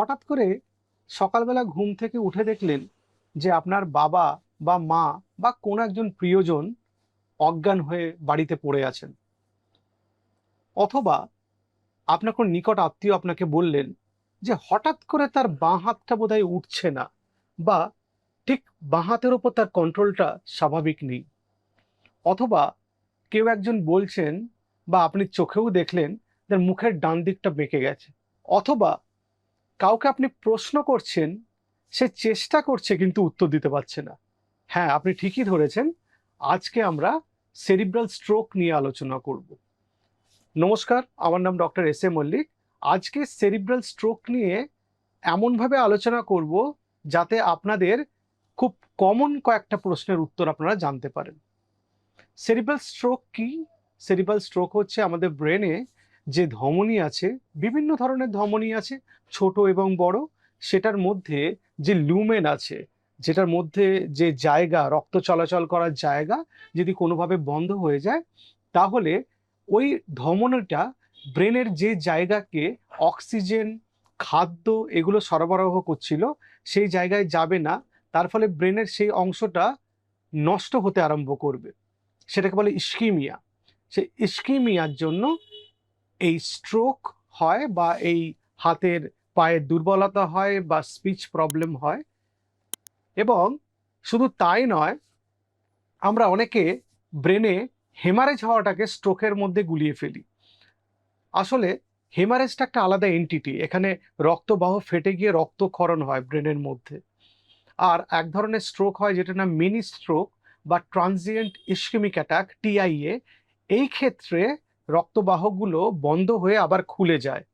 হঠাৎ করে সকালবেলা ঘুম থেকে উঠে দেখলেন যে আপনার বাবা বা মা বা কোনো একজন প্রিয়জন অজ্ঞান হয়ে বাড়িতে পড়ে আছেন। অথবা আপনার কোন নিকট আত্মীয় আপনাকে বললেন যে হঠাৎ করে তার বাঁ হাতটা বোধহয় উঠছে না বা ঠিক বাঁ হাতের ওপর তার কন্ট্রোলটা স্বাভাবিক নেই। অথবা কেউ একজন বলছেন বা আপনি চোখেও দেখলেন তার মুখের ডান দিকটা বেঁকে গেছে। অথবা কাউকে আপনি প্রশ্ন করছেন, সে চেষ্টা করছে কিন্তু উত্তর দিতে পারছে না। হ্যাঁ আপনি ঠিকই ধরেছেন। আজকে আমরা সেরিব্রাল স্ট্রোক নিয়ে আলোচনা করব। নমস্কার, আমার নাম ডক্টর এস এ মল্লিক। আজকে সেরিব্রাল স্ট্রোক নিয়ে এমনভাবে আলোচনা করব যাতে আপনাদের খুব কমন কয়েকটা প্রশ্নের উত্তর আপনারা জানতে পারেন। সেরিব্রাল স্ট্রোক কি? সেরিব্রাল স্ট্রোক হচ্ছে আমাদের ব্রেনে যে ধমনী আছে, বিভিন্ন ধরনের ধমনী আছে, ছোট এবং বড়, সেটার মধ্যে যে লুমেন আছে, যেটার মধ্যে যে জায়গা, রক্ত চলাচল করার জায়গা যদি কোনোভাবে বন্ধ হয়ে যায়, তাহলে ওই ধমনীটা ব্রেনের যে জায়গাকে অক্সিজেন, খাদ্য এগুলো সরবরাহ করছিল, সেই জায়গায় যাবে না, তার ফলে ব্রেনের সেই অংশটা নষ্ট হতে আরম্ভ করবে। সেটাকে বলে ইস্কিমিয়া সেই ইস্কিমিয়ার জন্য এই স্ট্রোক হয় বা এই হাতের পায়ের দুর্বলতা হয় বা স্পিচ প্রবলেম হয় এবং শুধু তাই নয়, আমরা অনেকে ব্রেনে হেমারেজ হওয়াটাকে স্ট্রোকের মধ্যে গুলিয়ে ফেলি। আসলে হেমারেজটা একটা আলাদা এন্টিটি এখানে রক্তবাহ ফেটে গিয়ে রক্তক্ষরণ হয় ব্রেনের মধ্যে। আর এক ধরনের স্ট্রোক হয় যেটা নাম মিনি স্ট্রোক বা ট্রানজিয়েন্ট ইস্কেমিক অ্যাটাক টিআইএ এই ক্ষেত্রে রক্তবাহগুলো বন্ধ হয়ে আবার খুলে যায়।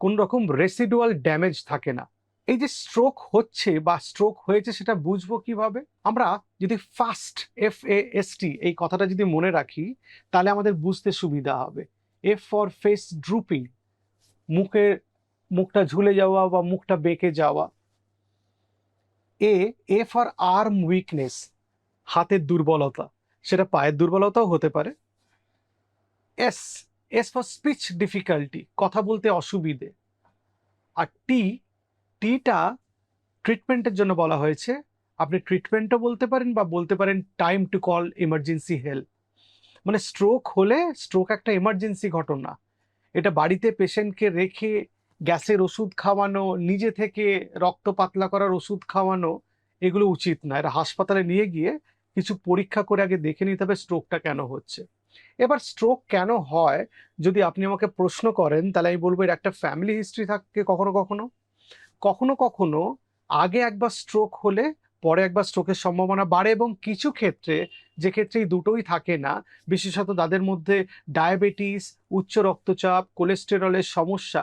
কোন রকম রেসিডুয়াল ড্যামেজ থাকে না। এই যে স্ট্রোক হচ্ছে বা স্ট্রোক হয়েছে সেটা বুঝব কীভাবে? আমরা যদি fast F A S T এই কথাটা যদি মনে রাখি, তাহলে আমাদের বুঝতে সুবিধা হবে। এফ ফর ফেস ড্রুপিং মুখের মুখটা ঝুলে যাওয়া বা মুখটা বেঁকে যাওয়া। A A for arm weakness হাতের দুর্বলতা, সেটা পায়ের দুর্বলতাও হতে পারে। S S for speech difficulty কথা বলতে অসুবিধে। আর টি টিটা ট্রিটমেন্টের জন্য বলা হয়েছে। আপনি ট্রিটমেন্টও বলতে পারেন বা বলতে পারেন time to call emergency help মানে স্ট্রোক হলে স্ট্রোক একটা এমার্জেন্সি ঘটনা। এটা বাড়িতে পেশেন্টকে রেখে গ্যাসের ওষুধ খাওয়ানো, নিজে থেকে রক্ত পাতলা করার ওষুধ খাওয়ানো, এগুলো উচিত না। এটা হাসপাতালে নিয়ে গিয়ে কিছু পরীক্ষা করে আগে দেখে নিতে হবে স্ট্রোকটা কেন হচ্ছে। এবার স্ট্রোক কেন হয়? যদি আপনি আমাকে প্রশ্ন করেন, তাহলে আমি বলব এর একটা ফ্যামিলি হিস্ট্রি থাকে কখনো কখনো। কখনো কখনো আগে একবার স্ট্রোক হলে পরে একবার স্ট্রোকের সম্ভাবনা বাড়ে এবং কিছু ক্ষেত্রে, যে ক্ষেত্রে এই দুটোই থাকে না, বিশেষত তাদের মধ্যে ডায়াবেটিস উচ্চ রক্তচাপ কোলেস্টেরলের সমস্যা,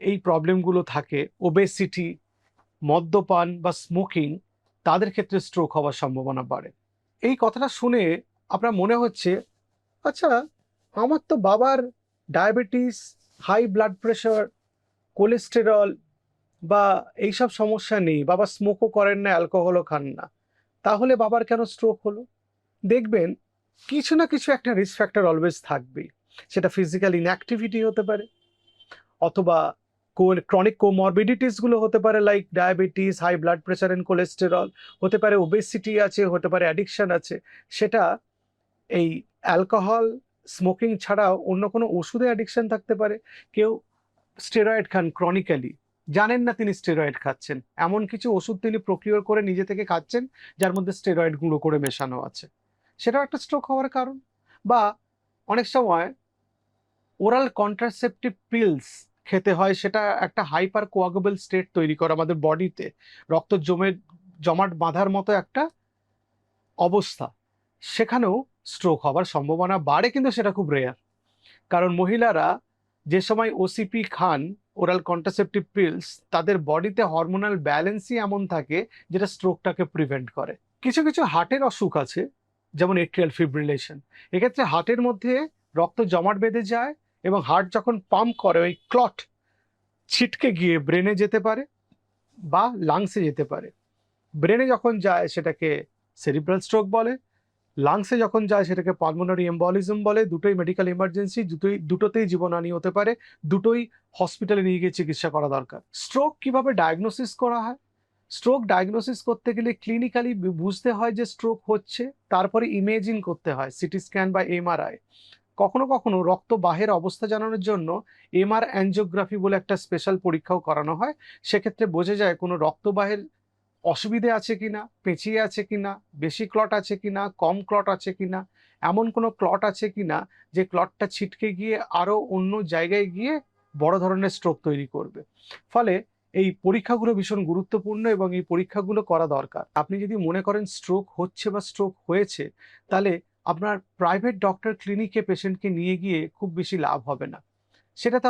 এই প্রবলেমগুলো থাকে। ওবেসিটি মদ্যপান বা স্মোকিং তাদের ক্ষেত্রে স্ট্রোক হওয়ার সম্ভাবনা বাড়ে। এই কথাটা শুনে আপনার মনে হচ্ছে আচ্ছা আমার তো বাবার diabetes high blood pressure cholesterol বা এইসব সমস্যা নেই। বাবা স্মোকও করেন না অ্যালকোহলও খান না। তাহলে বাবার কেন স্ট্রোক হলো? দেখবেন, কিছু না কিছু একটা রিস্ক ফ্যাক্টর অলওয়েজ থাকবেই। সেটা ফিজিক্যাল ইনঅ্যাক্টিভিটি হতে পারে, অথবা ক্রনিক কোমরবিডিটিসগুলো হতে পারে like diabetes high blood pressure and cholesterol হতে পারে ওবেসিটি আছে, হতে পারে অ্যাডিকশন আছে। সেটা এই অ্যালকোহল স্মোকিং ছাড়াও অন্য কোনো ওষুধে অ্যাডিকশন থাকতে পারে। কেউ স্টেরয়েড খান ক্রনিক্যালি জানেন না তিনি স্টেরয়েড খাচ্ছেন। এমন কিছু ওষুধ তিনি প্রক্রিয়া করে নিজে থেকে খাচ্ছেন, যার মধ্যে স্টেরয়েড গুঁড়ো করে মেশানো আছে। সেটাও একটা স্ট্রোক হওয়ার কারণ। বা অনেক সময় ওরাল কন্ট্রাসেপটিভ পিলস খেতে হয়, সেটা একটা হাইপার কোয়াগেবল স্টেট তৈরি করে আমাদের বডিতে রক্ত জমে, জমাট বাঁধার মতো একটা অবস্থা। সেখানেও স্ট্রোক হওয়ার সম্ভাবনা বাড়ে, কিন্তু সেটা খুব রেয়ার কারণ মহিলারা যে সময় ওসিপি খান ওরাল কন্ট্রাসেপটিভ পিলস তাদের বডিতে হরমোনাল ব্যালেন্সই এমন থাকে যেটা স্ট্রোকটাকে প্রিভেন্ট করে। কিছু কিছু হার্টের অসুখ আছে, যেমন এট্রিয়াল ফিব্রিলেশন এক্ষেত্রে হার্টের মধ্যে রক্ত জমাট বেঁধে যায় এবং হার্ট যখন পাম্প করে, ওই ক্লট ছিটকে গিয়ে ব্রেনে যেতে পারে বা লাংসে যেতে পারে। ব্রেনে যখন যায়, সেটাকে সেরিব্রাল স্ট্রোক বলে। লাংসে যখন যায়, সেটাকে পালমোনারি এম্বলিজম বলে। দুটোই মেডিকেল ইমার্জেন্সি দুটোই, দুটোতেই জীবনহানি হতে পারে। দুটোই হসপিটালে নিয়ে গিয়ে চিকিৎসা করা দরকার। স্ট্রোক কীভাবে ডায়াগনোসিস করা হয়? স্ট্রোক ডায়াগনোসিস করতে গেলে ক্লিনিক্যালি বুঝতে হয় যে স্ট্রোক হচ্ছে, তারপরে ইমেজিং করতে হয় সিটি স্ক্যান বা এমআরআই কখনো কখনো রক্ত বাহের অবস্থা জানানোর জন্য এমআর অ্যানজিওগ্রাফি বলে একটা স্পেশাল পরীক্ষাও করানো হয়। সেক্ষেত্রে বোঝা যায় কোনো রক্তবাহের অসুবিধে আছে কিনা, পেঁচিয়ে আছে কিনা, বেশি ক্লট আছে কিনা, কম ক্লট আছে কিনা, এমন কোনো ক্লট আছে কিনা যে ক্লটটা ছিটকে গিয়ে আরও অন্য জায়গায় গিয়ে বড় ধরনের স্ট্রোক তৈরি করবে। ফলে এই পরীক্ষাগুলো ভীষণ গুরুত্বপূর্ণ এবং এই পরীক্ষাগুলো করা দরকার। আপনি যদি মনে করেন স্ট্রোক হচ্ছে বা স্ট্রোক হয়েছে, তাহলে আপনার প্রাইভেট ডক্টর ক্লিনিকে পেশেন্টকে নিয়ে গিয়ে খুব বেশি লাভ হবে না। সেটা তো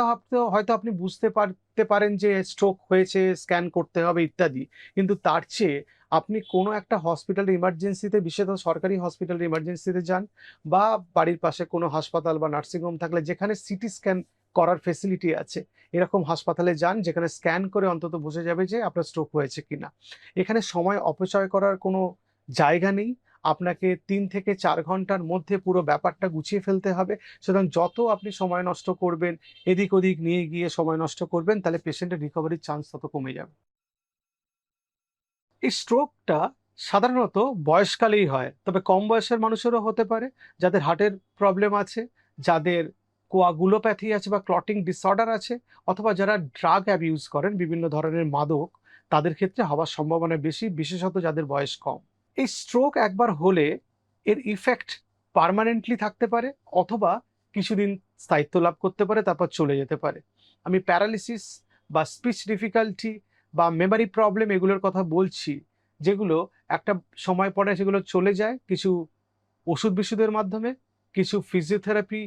হয়তো আপনি বুঝতে পারতে পারেন যে স্ট্রোক হয়েছে স্ক্যান করতে হবে ইত্যাদি। কিন্তু তার চেয়ে আপনি কোনো একটা হসপিটাল ইমার্জেন্সিতে বিশেষত সরকারি হসপিটাল ইমার্জেন্সিতে যান বা বাড়ির পাশে কোনো হাসপাতাল বা নার্সিংহোম থাকলে যেখানে সিটি স্ক্যান করার ফেসিলিটি আছে, এরকম হাসপাতালে যান যেখানে স্ক্যান করে অন্তত বোঝা যাবে যে আপনার স্ট্রোক হয়েছে কিনা। এখানে সময় অপচয় করার কোনো জায়গা নেই। আপনাকে তিন থেকে চার ঘণ্টার মধ্যে পুরো ব্যাপারটা গুছিয়ে ফেলতে হবে। সুতরাং যত আপনি সময় নষ্ট করবেন, এদিক ওদিক নিয়ে গিয়ে সময় নষ্ট করবেন, তাহলে পেশেন্টের রিকভারির চান্স তত কমে যাবে। এই স্ট্রোকটা সাধারণত বয়সকালেই হয়, তবে কম বয়সের মানুষেরও হতে পারে, যাদের হার্টের প্রবলেম আছে, যাদের কোয়াগুলোপ্যাথি আছে বা ক্লটিং ডিসঅর্ডার আছে, অথবা যারা ড্রাগ অ্যাবিউজ করেন, বিভিন্ন ধরনের মাদক, তাদের ক্ষেত্রে হওয়ার সম্ভাবনা বেশি, বিশেষত যাদের বয়স কম। এই স্ট্রোক একবার হলে এর ইফেক্ট পার্মানেন্টলি থাকতে পারে অথবা কিছুদিন স্থায়িত্ব লাভ করতে পারে, তারপর চলে যেতে পারে। আমি প্যারালিসিস বা স্পিচ ডিফিকাল্টি বা মেমারি প্রবলেম এগুলোর কথা বলছি, যেগুলো একটা সময় পরে সেগুলো চলে যায় কিছু ওষুধ বিশুধের মাধ্যমে, কিছু ফিজিওথেরাপি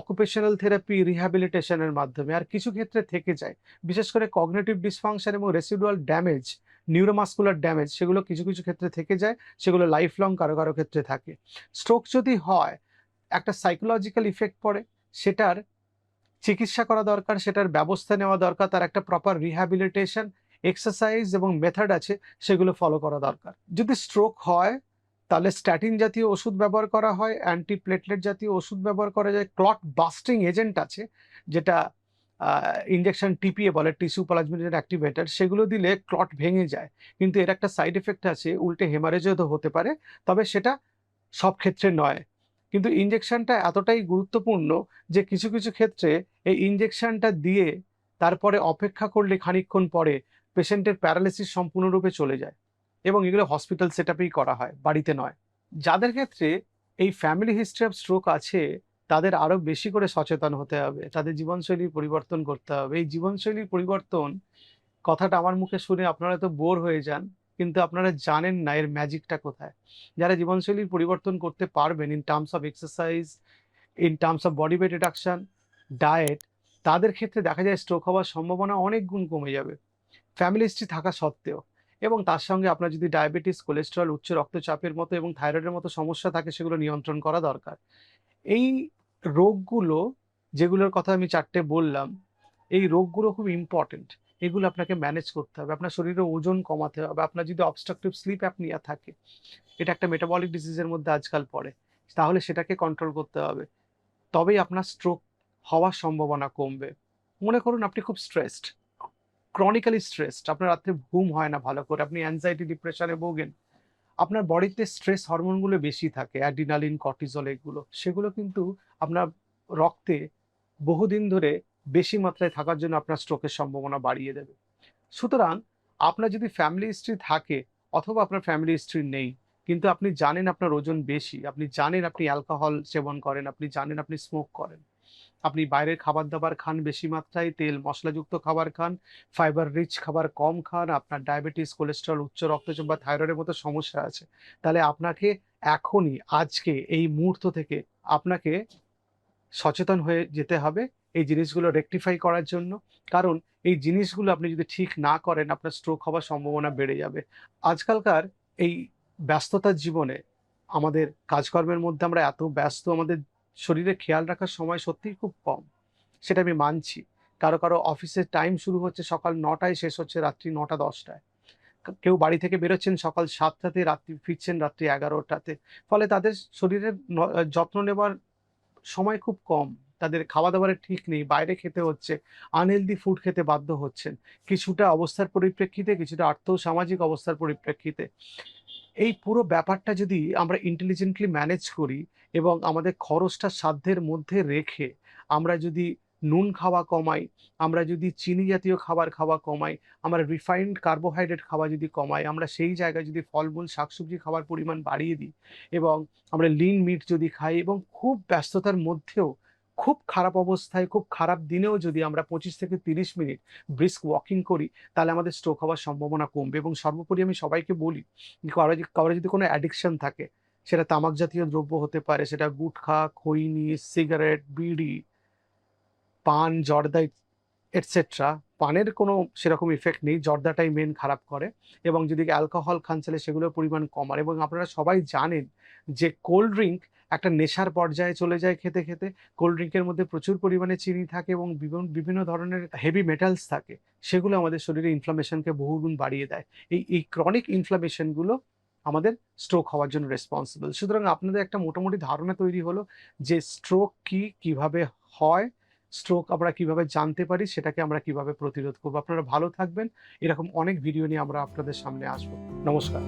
অকুপেশনাল থেরাপি রিহ্যাবিলিটেশনের মাধ্যমে আর কিছু ক্ষেত্রে থেকে যায়। বিশেষ করে কগনেটিভ ডিসফাংশন এবং রেসিডুয়াল ড্যামেজ নিউরোমাস্কুলার ড্যামেজ সেগুলো কিছু কিছু ক্ষেত্রে থেকে যায়, সেগুলো লাইফ লং কারও কারও ক্ষেত্রে থাকে। স্ট্রোক যদি হয়, একটা সাইকোলজিক্যাল ইফেক্ট পড়ে, সেটার চিকিৎসা করা দরকার, সেটার ব্যবস্থা নেওয়া দরকার, তার একটা প্রপার রিহ্যাবিলিটেশন এক্সারসাইজ এবং মেথড আছে, সেগুলো ফলো করা দরকার। যদি স্ট্রোক হয় তাহলে স্ট্যাটিন জাতীয় ওষুধ ব্যবহার করা হয় অ্যান্টি প্লেটলেট জাতীয় ওষুধ ব্যবহার করা যায়। ক্লট বাস্টিং এজেন্ট আছে, যেটা ইঞ্জেকশন টিপিএ বলে টিস্যু প্লাজমিনেটেড অ্যাক্টিভেটার সেগুলো দিলে ক্লট ভেঙে যায়। কিন্তু এর একটা সাইড এফেক্ট আছে, উল্টে হেমারেজও তো হতে পারে, তবে সেটা সব ক্ষেত্রে নয়। কিন্তু ইঞ্জেকশনটা এতটাই গুরুত্বপূর্ণ যে কিছু কিছু ক্ষেত্রে এই ইঞ্জেকশনটা দিয়ে তারপরে অপেক্ষা করলে খানিকক্ষণ পরে পেশেন্টের প্যারালিসিস সম্পূর্ণরূপে চলে যায়। এবং এগুলো হসপিটাল সেট করা হয়, বাড়িতে নয়। যাদের ক্ষেত্রে এই ফ্যামিলি হিস্ট্রি অফ স্ট্রোক আছে, তাদের আরও বেশি করে সচেতন হতে হবে, তাদের জীবনশৈলীর পরিবর্তন করতে হবে। এই জীবনশৈলীর পরিবর্তন কথাটা আমার মুখে শুনে আপনারা তো বোর হয়ে যান, কিন্তু আপনারা জানেন না এর ম্যাজিকটা কোথায়। যারা জীবনশৈলীর পরিবর্তন করতে পারবেন in terms of exercise in terms of body weight reduction diet তাদের ক্ষেত্রে দেখা যায় স্ট্রোক হওয়ার সম্ভাবনা অনেক গুণ কমে যাবে। ফ্যামিলি হিস্ট্রি থাকা সত্ত্বেও। এবং তার সঙ্গে আপনার যদি ডায়াবেটিস কোলেস্ট্রল উচ্চ রক্তচাপের মতো এবং থাইরয়েডের মতো সমস্যা থাকে, সেগুলো নিয়ন্ত্রণ করা দরকার। এই রোগগুলো, যেগুলোর কথা আমি চারটে বললাম, এই রোগগুলো খুব ইম্পর্টেন্ট এগুলো আপনাকে ম্যানেজ করতে হবে। আপনার শরীরে ওজন কমাতে হবে। আপনার যদি অবস্ট্রাকটিভ স্লিপ অ্যাপনিয়া থাকে, এটা একটা মেটাবলিক ডিজিজের মধ্যে আজকাল পড়ে, তাহলে সেটাকে কন্ট্রোল করতে হবে। তবেই আপনার স্ট্রোক হওয়ার সম্ভাবনা কমবে। মনে করুন আপনি খুব স্ট্রেসড ক্রনিক্যালি স্ট্রেসড আপনার রাত্রে ঘুম হয় না ভালো করে, আপনি অ্যাংজাইটি ডিপ্রেশনে ভোগেন, আপনার বডিতে স্ট্রেস হরমোনগুলো বেশি থাকে অ্যাডিনালিন কর্টিজল এগুলো, সেগুলো কিন্তু আপনার রক্তে বহুদিন ধরে বেশি মাত্রায় থাকার জন্য আপনার স্ট্রোকের সম্ভাবনা বাড়িয়ে দেবে। সুতরাং আপনার যদি ফ্যামিলি হিস্ট্রি থাকে, অথবা আপনার ফ্যামিলি হিস্ট্রি নেই, কিন্তু আপনি জানেন আপনার ওজন বেশি, আপনি জানেন আপনি অ্যালকোহল সেবন করেন, আপনি জানেন আপনি স্মোক করেন আপনি বাইরের খাবার দাবার খান বেশি মাত্রায়, তেল মশলাযুক্ত খাবার খান ফাইবার রিচ খাবার কম খান, আপনার ডায়াবেটিস কোলেস্ট্রল উচ্চ রক্তচাপ বা থাইরয়েডের মতো সমস্যা আছে, তাহলে আপনাকে এখনই, আজকে, এই মুহূর্ত থেকে আপনাকে সচেতন হয়ে যেতে হবে এই জিনিসগুলো রেকটিফাই করার জন্য। কারণ এই জিনিসগুলো আপনি যদি ঠিক না করেন, আপনার স্ট্রোক হওয়ার সম্ভাবনা বেড়ে যাবে। আজকালকার এই ব্যস্ততার জীবনে আমাদের কাজকর্মের মধ্যে আমরা এত ব্যস্ত, আমাদের শরীরে খেয়াল রাখার সময় সত্যিই খুব কম। সেটা আমি মানছি। কারও কারও অফিসের টাইম শুরু হচ্ছে সকাল নটায়, শেষ হচ্ছে রাত্রি নটা দশটায়। কেউ বাড়ি থেকে বেরোচ্ছেন সকাল সাতটাতে, রাত্রি ফিরছেন রাত্রি এগারোটাতে। ফলে তাদের শরীরের যত্ন নেবার সময় খুব কম। তাদের খাওয়া দাওয়ারের ঠিক নেই, বাইরে খেতে হচ্ছে আনহেলদি ফুড খেতে বাধ্য হচ্ছেন। কিছুটা অবস্থার পরিপ্রেক্ষিতে, কিছুটা আর্থ সামাজিক অবস্থার পরিপ্রেক্ষিতে। এই পুরো ব্যাপারটা যদি আমরা ইন্টেলিজেন্টলি ম্যানেজ করি এবং আমাদের খরচটা সাধ্যের মধ্যে রেখে আমরা যদি নুন খাওয়া কমাই, আমরা যদি চিনি জাতীয় খাবার খাওয়া কমাই, আমরা রিফাইন্ড কার্বোহাইড্রেট খাওয়া যদি কমাই, আমরা সেই জায়গায় যদি ফলমূল, শাকসবজি খাওয়ার পরিমাণ বাড়িয়ে দিই এবং আমরা লিন মিট যদি খাই এবং খুব ব্যস্ততার মধ্যেও খুব খারাপ অবস্থায়, খুব খারাপ দিনেও যদি আমরা পঁচিশ থেকে তিরিশ মিনিট ব্রিস্ক ওয়াকিং করি, তাহলে আমাদের স্ট্রোক হওয়ার সম্ভাবনা কমবে। এবং সর্বোপরি আমি সবাইকে বলি, কারও যদি কোনো অ্যাডিকশন থাকে, সেটা তামাক জাতীয় দ্রব্য হতে পারে, সেটা গুটখা, খৈনি সিগারেট বিড়ি, পান, জর্দা এটসেট্রা পানের কোনো সেরকম ইফেক্ট নেই, জর্দাটাই মেন খারাপ করে। এবং যদি অ্যালকোহল খান, তাহলে সেগুলোর পরিমাণ কমার এবং আপনারা সবাই জানেন যে কোল্ড ড্রিঙ্ক একটা নেশার পর্যায়ে চলে যায় খেতে খেতে। কোল্ড ড্রিঙ্কের মধ্যে প্রচুর পরিমাণে চিনি থাকে এবং বিভিন্ন বিভিন্ন ধরনের হেভি মেটালস থাকে। সেগুলো আমাদের শরীরে ইনফ্লামেশনকে বহুগুণ বাড়িয়ে দেয়। এই এই ক্রনিক ইনফ্লামেশনগুলো আমাদের স্ট্রোক হওয়ার জন্য রেসপন্সিবল সুতরাং আপনাদের একটা মোটামুটি ধারণা তৈরি হলো যে স্ট্রোক কি, কীভাবে হয় স্ট্রোক আমরা কীভাবে জানতে পারি, সেটাকে আমরা কীভাবে প্রতিরোধ করব। আপনারা ভালো থাকবেন। এরকম অনেক ভিডিও নিয়ে আমরা আপনাদের সামনে আসব। নমস্কার।